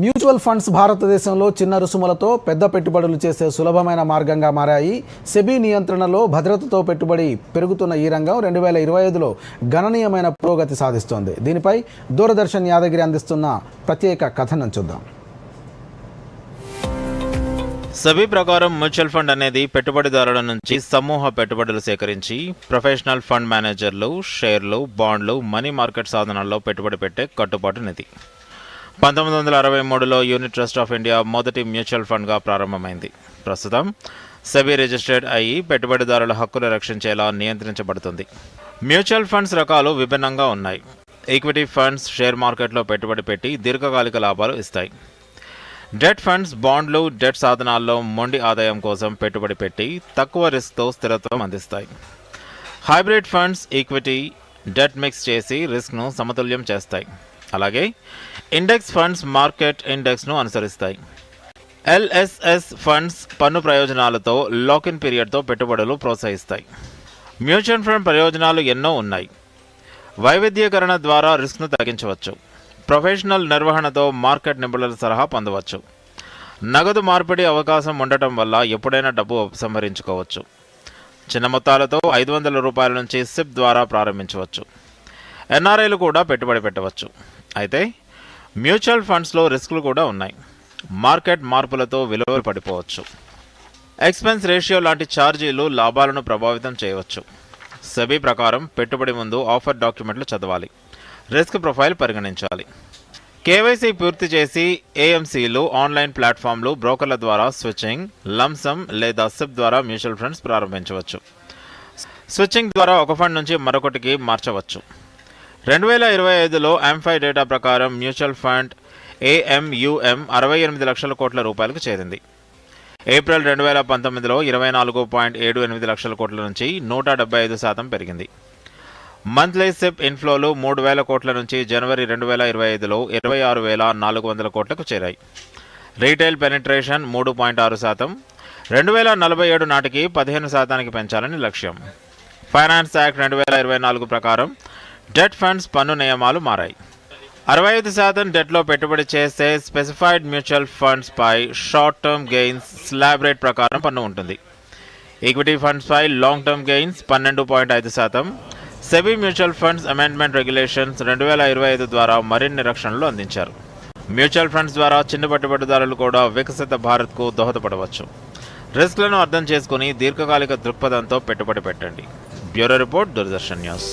Mutual funds భారతదేశంలో చిన్న రుసుములతో పెద్ద పెట్టుబడులు చేసే సులభమైన మార్గంగా మారాయి. సెబీ నియంత్రణలో భద్రతతో పెట్టుబడి పెరుగుతున్న ఈ రంగం రెండు వేల ఇరవై ఐదులో గణనీయమైన పురోగతి సాధిస్తోంది. దీనిపై దూరదర్శన్ యాదగిరి అందిస్తున్న ప్రత్యేక కథనం చూద్దాం. సెబీ ప్రకారం మ్యూచువల్ ఫండ్ అనేది పెట్టుబడిదారుల నుంచి సమూహ పెట్టుబడులు సేకరించి ప్రొఫెషనల్ ఫండ్ మేనేజర్లు షేర్లు బాండ్లు మనీ మార్కెట్ సాధనాల్లో పెట్టుబడి పెట్టే కట్టుబాటు నిధి. పంతొమ్మిది వందల అరవై మూడులో యూనిట్ ట్రస్ట్ ఆఫ్ ఇండియా మొదటి మ్యూచువల్ ఫండ్గా ప్రారంభమైంది. ప్రస్తుతం సెబీ రిజిస్టర్డ్ అయ్యి పెట్టుబడిదారుల హక్కులు రక్షించేలా నియంత్రించబడుతుంది. మ్యూచువల్ ఫండ్స్ రకాలు విభిన్నంగా ఉన్నాయి. ఈక్విటీ ఫండ్స్ షేర్ మార్కెట్లో పెట్టుబడి పెట్టి దీర్ఘకాలిక లాభాలు ఇస్తాయి. డెట్ ఫండ్స్ బాండ్లు డెట్ సాధనాల్లో మొండి ఆదాయం కోసం పెట్టుబడి పెట్టి తక్కువ రిస్క్తో స్థిరత్వం అందిస్తాయి. Hybrid funds equity debt mix చేసి రిస్క్ను సమతుల్యం చేస్తాయి. అలాగే ఇండెక్స్ ఫండ్స్ మార్కెట్ ఇండెక్స్ను అనుసరిస్తాయి. ఎల్ఎస్ఎస్ ఫండ్స్ పన్ను ప్రయోజనాలతో లాకిన్ పీరియడ్తో పెట్టుబడులు ప్రోత్సహిస్తాయి. మ్యూచువల్ ఫండ్ ప్రయోజనాలు ఎన్నో ఉన్నాయి. వైవిధ్యీకరణ ద్వారా రిస్క్ను తగ్గించవచ్చు. ప్రొఫెషనల్ నిర్వహణతో మార్కెట్ నిపుణుల సలహా పొందవచ్చు. నగదు మార్పిడి అవకాశం ఉండటం వల్ల ఎప్పుడైనా డబ్బు ఉపసంహరించుకోవచ్చు. చిన్న మొత్తాలతో ఐదు వందల రూపాయల నుంచి సిప్ ద్వారా ప్రారంభించవచ్చు. ఎన్ఆర్ఐలు కూడా పెట్టుబడి పెట్టవచ్చు. అయితే మ్యూచువల్ ఫండ్స్లో రిస్కులు కూడా ఉన్నాయి. మార్కెట్ మార్పులతో విలువలు పడిపోవచ్చు. ఎక్స్పెన్స్ రేషియో లాంటి ఛార్జీలు లాభాలను ప్రభావితం చేయవచ్చు. సెబీ ప్రకారం పెట్టుబడి ముందు ఆఫర్ డాక్యుమెంట్లు చదవాలి. రిస్క్ ప్రొఫైల్ పరిగణించాలి. కేవైసీ పూర్తి చేసి ఏఎంసీలు ఆన్లైన్ ప్లాట్ఫామ్లు బ్రోకర్ల ద్వారా స్విచ్చింగ్ లంసమ్ లేదా సిప్ ద్వారా మ్యూచువల్ ఫండ్స్ ప్రారంభించవచ్చు. స్విచ్చింగ్ ద్వారా ఒక ఫండ్ నుంచి మరొకటికి మార్చవచ్చు. రెండు వేల ఇరవై ఐదులో ఎంఫై డేటా ప్రకారం మ్యూచువల్ ఫండ్ ఏఎంయుఎం అరవై ఎనిమిది లక్షల కోట్ల రూపాయలకు చేరింది. ఏప్రిల్ రెండు వేల పంతొమ్మిదిలో ఇరవై నాలుగు పాయింట్ ఏడు ఎనిమిది లక్షల కోట్ల నుంచి నూట డెబ్బై ఐదు శాతం పెరిగింది. మంత్లీ సిప్ ఇన్ఫ్లోలు మూడు వేల కోట్ల నుంచి జనవరి రెండు వేల ఇరవై ఐదులో ఇరవై ఆరు వేల నాలుగు వందల కోట్లకు చేరాయి. రీటైల్ పెనిట్రేషన్ మూడు పాయింట్ ఆరు శాతం. రెండు వేల నలభై ఏడు నాటికి పదిహేను శాతానికి పెంచాలని లక్ష్యం. ఫైనాన్స్ యాక్ట్ రెండు వేల ఇరవై నాలుగు ప్రకారం డెట్ ఫండ్స్ పన్ను నియమాలు మారాయి. అరవై ఐదు శాతం డెట్లో పెట్టుబడి చేస్తే specified mutual ఫండ్స్పై short term gains slab rate ప్రకారం పన్ను ఉంటుంది. ఈక్విటీ ఫండ్స్పై లాంగ్ టర్మ్ గెయిన్స్ పన్నెండు పాయింట్ ఐదు శాతం. SEBI mutual funds amendment regulations రెండు వేల ఇరవై ఐదు ద్వారా మరిన్ని రక్షణలు అందించారు. మ్యూచువల్ ఫండ్స్ ద్వారా చిన్న పెట్టుబడిదారులు కూడా వికసిత భారత్కు దోహదపడవచ్చు. రిస్క్లను అర్థం చేసుకుని దీర్ఘకాలిక దృక్పథంతో పెట్టుబడి పెట్టండి. Bureau report Doordarshan news.